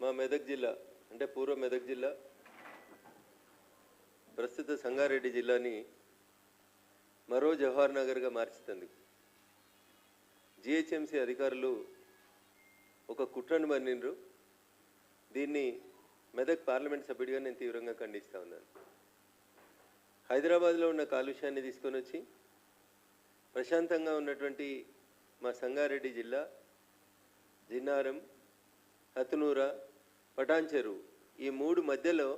మా మెదక్ జిల్లా అంటే పూర్వ మెదక్ జిల్లా ప్రస్తుత సంగారెడ్డి జిల్లాని మరో జవహర్ నగర్గా మార్చుతందుకు జిహెచ్ఎంసీ అధికారులు ఒక కుట్రను మన్నిండ్రు. దీన్ని మెదక్ పార్లమెంట్ సభ్యుడిగా నేను తీవ్రంగా ఖండిస్తూ ఉన్నాను. హైదరాబాద్లో ఉన్న కాలుష్యాన్ని తీసుకొని వచ్చి ప్రశాంతంగా ఉన్నటువంటి మా సంగారెడ్డి జిల్లా జిన్నారం హతునూర పటాన్చెరు ఈ మూడు మధ్యలో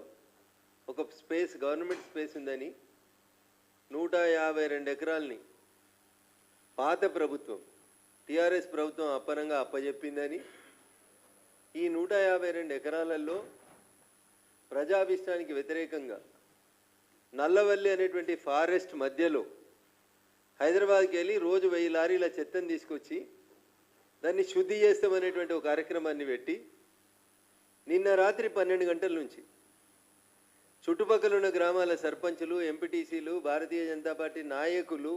ఒక స్పేస్ గవర్నమెంట్ స్పేస్ ఉందని నూట యాభై రెండు ఎకరాలని పాత ప్రభుత్వం టీఆర్ఎస్ ప్రభుత్వం అప్పనంగా అప్పజెప్పిందని ఈ నూట యాభై రెండు ఎకరాలలో ప్రజాభిష్టానికి వ్యతిరేకంగా నల్లవల్లి అనేటువంటి ఫారెస్ట్ మధ్యలో హైదరాబాద్కి వెళ్ళి రోజు వెయ్యి లారీల చెత్తను తీసుకొచ్చి దాన్ని శుద్ధి చేస్తామనేటువంటి ఒక కార్యక్రమాన్ని పెట్టి నిన్న రాత్రి పన్నెండు గంటల నుంచి చుట్టుపక్కల ఉన్న గ్రామాల సర్పంచులు ఎంపీటీసీలు భారతీయ జనతా పార్టీ నాయకులు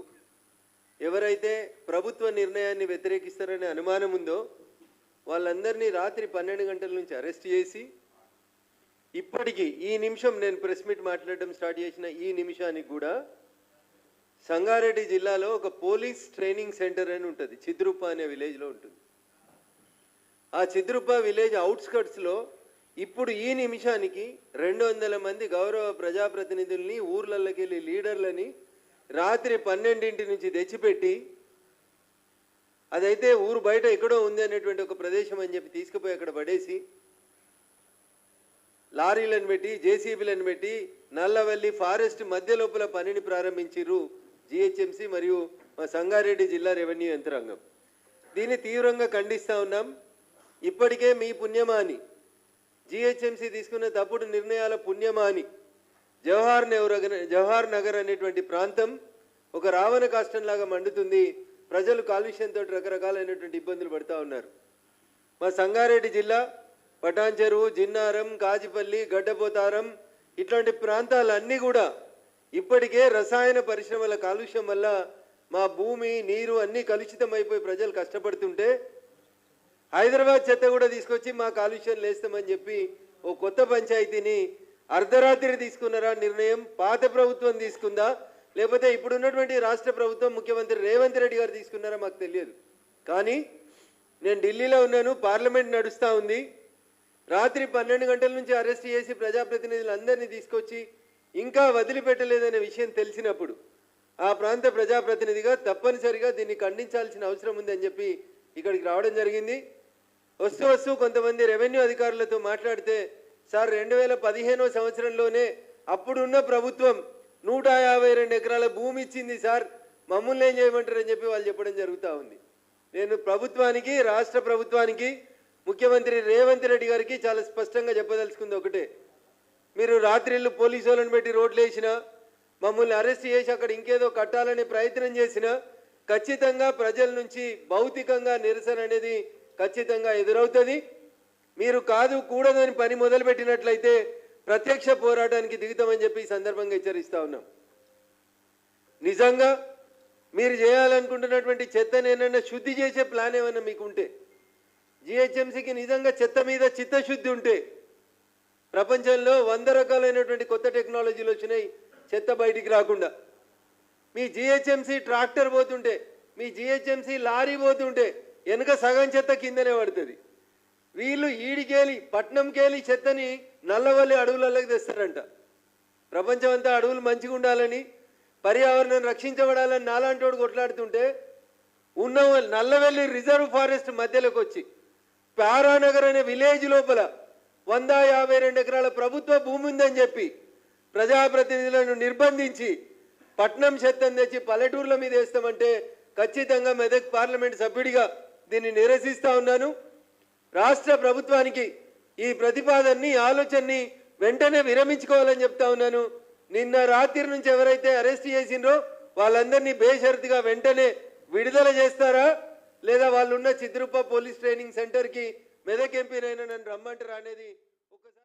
ఎవరైతే ప్రభుత్వ నిర్ణయాన్ని వ్యతిరేకిస్తారనే అనుమానం ఉందో వాళ్ళందరినీ రాత్రి పన్నెండు గంటల నుంచి అరెస్ట్ చేసి ఇప్పటికీ ఈ నిమిషం నేను ప్రెస్ మీట్ మాట్లాడడం స్టార్ట్ చేసిన ఈ నిమిషానికి కూడా సంగారెడ్డి జిల్లాలో ఒక పోలీస్ ట్రైనింగ్ సెంటర్ అని ఉంటుంది. చిద్రూప అనే విలేజ్లో ఉంటుంది. ఆ చిద్రుప్ప విలేజ్ అవుట్స్కట్స్లో ఇప్పుడు ఈ నిమిషానికి రెండు వందల మంది గౌరవ ప్రజాప్రతినిధుల్ని ఊర్లలోకి వెళ్ళి లీడర్లని రాత్రి పన్నెండింటి నుంచి తెచ్చిపెట్టి అదైతే ఊరు బయట ఎక్కడో ఉంది అనేటువంటి ఒక ప్రదేశం అని చెప్పి తీసుకుపోయి అక్కడ పడేసి లారీలను పెట్టి జేసీబీలను పెట్టి నల్లవల్లి ఫారెస్ట్ మధ్య లోపల పనిని ప్రారంభించిర్రు జిహెచ్ఎంసి మరియు మా సంగారెడ్డి జిల్లా రెవెన్యూ యంత్రాంగం. దీన్ని తీవ్రంగా ఖండిస్తా ఉన్నాం. ఇప్పటికే మీ పుణ్యమాని. జిహెచ్ఎంసి తీసుకున్న తప్పుడు నిర్ణయాల పుణ్యమాని. జవహర్ నగర్ జవహర్ నగర్ అనేటువంటి ప్రాంతం ఒక రావణ కాష్టంలాగా మండుతుంది. ప్రజలు కాలుష్యంతో రకరకాలైనటువంటి ఇబ్బందులు పడుతూ ఉన్నారు. మా సంగారెడ్డి జిల్లా పటాన్చెరువు జిన్నారం కాజిపల్లి గడ్డపోతారం ఇట్లాంటి ప్రాంతాలన్నీ కూడా ఇప్పటికే రసాయన పరిశ్రమల కాలుష్యం వల్ల మా భూమి నీరు అన్నీ కలుషితమైపోయి ప్రజలు కష్టపడుతుంటే హైదరాబాద్ చెత్త కూడా తీసుకొచ్చి మా కాలుష్యం లేస్తామని చెప్పి ఓ కొత్త పంచాయతీని అర్ధరాత్రి తీసుకున్నారా నిర్ణయం? పాత ప్రభుత్వం తీసుకుందా? లేకపోతే ఇప్పుడున్నటువంటి రాష్ట్ర ప్రభుత్వం ముఖ్యమంత్రి రేవంత్ రెడ్డి గారు తీసుకున్నారా మాకు తెలియదు. కానీ నేను ఢిల్లీలో ఉన్నాను పార్లమెంట్ నడుస్తూ ఉంది. రాత్రి పన్నెండు గంటల నుంచి అరెస్ట్ చేసి ప్రజాప్రతినిధులందరినీ తీసుకొచ్చి ఇంకా వదిలిపెట్టలేదనే విషయం తెలిసినప్పుడు ఆ ప్రాంత ప్రజాప్రతినిధిగా తప్పనిసరిగా దీన్ని ఖండించాల్సిన అవసరం ఉందని చెప్పి ఇక్కడికి రావడం జరిగింది. వస్తూ వస్తూ కొంతమంది రెవెన్యూ అధికారులతో మాట్లాడితే సార్ రెండు వేల పదిహేనో సంవత్సరంలోనే అప్పుడున్న ప్రభుత్వం నూట యాభై రెండు ఎకరాల భూమి ఇచ్చింది సార్. మమ్మల్ని ఏం చేయమంటారని చెప్పి వాళ్ళు చెప్పడం జరుగుతూ ఉంది. నేను ప్రభుత్వానికి రాష్ట్ర ప్రభుత్వానికి ముఖ్యమంత్రి రేవంత్ రెడ్డి గారికి చాలా స్పష్టంగా చెప్పదలుచుకుంది ఒకటే. మీరు రాత్రిళ్ళు పోలీసు వాళ్ళని పెట్టి రోడ్లు వేసినా మమ్మల్ని అరెస్ట్ చేసి అక్కడ ఇంకేదో కట్టాలనే ప్రయత్నం చేసినా ఖచ్చితంగా ప్రజల నుంచి భౌతికంగా నిరసన అనేది ఖచ్చితంగా ఎదురవుతుంది. మీరు కాదు కూడదని పని మొదలుపెట్టినట్లయితే ప్రత్యక్ష పోరాటానికి దిగుతామని చెప్పి సందర్భంగా హెచ్చరిస్తా ఉన్నాం. నిజంగా మీరు చేయాలనుకుంటున్నటువంటి చెత్తను ఏమైనా శుద్ధి చేసే ప్లాన్ ఏమైనా మీకు ఉంటే జిహెచ్ఎంసీకి నిజంగా చెత్త మీద చిత్తశుద్ధి ఉంటే ప్రపంచంలో వంద రకాలైనటువంటి కొత్త టెక్నాలజీలు వచ్చినాయి చెత్త బయటికి రాకుండా. మీ జిహెచ్ఎంసీ ట్రాక్టర్ పోతుంటే మీ జిహెచ్ఎంసీ లారీ పోతుంటే వెనక సగం చెత్త కిందనే పడుతుంది. వీళ్ళు ఈడికేలి పట్నంకేలి చెత్తని నల్లవల్లి అడవులలోకి తెస్తారంట. ప్రపంచం అంతా అడవులు మంచిగా ఉండాలని పర్యావరణం రక్షించబడాలని నాలాంటోడు కొట్లాడుతుంటే ఉన్న నల్లవెల్లి రిజర్వ్ ఫారెస్ట్ మధ్యలోకి వచ్చి పారానగర్ అనే విలేజ్ లోపల వంద యాభై రెండు ఎకరాల ప్రభుత్వ భూమి ఉందని చెప్పి ప్రజాప్రతినిధులను నిర్బంధించి పట్నం చెత్తను తెచ్చి పల్లెటూర్ల మీద వేస్తామంటే ఖచ్చితంగా మెదక్ పార్లమెంట్ సభ్యుడిగా దీన్ని నిరసిస్తా ఉన్నాను. రాష్ట్ర ప్రభుత్వానికి ఈ ప్రతిపాదనని ఆలోచనని వెంటనే విరమించుకోవాలని చెప్తా ఉన్నాను. నిన్న రాత్రి నుంచి ఎవరైతే అరెస్ట్ చేసిండ్రో వాళ్ళందరినీ బేషరతుగా వెంటనే విడుదల చేస్తారా? లేదా వాళ్ళున్న చిద్రుప్ప పోలీస్ ట్రైనింగ్ సెంటర్కి మెదక్ ఎంపీనైనా నన్ను రమ్మంటారా అనేది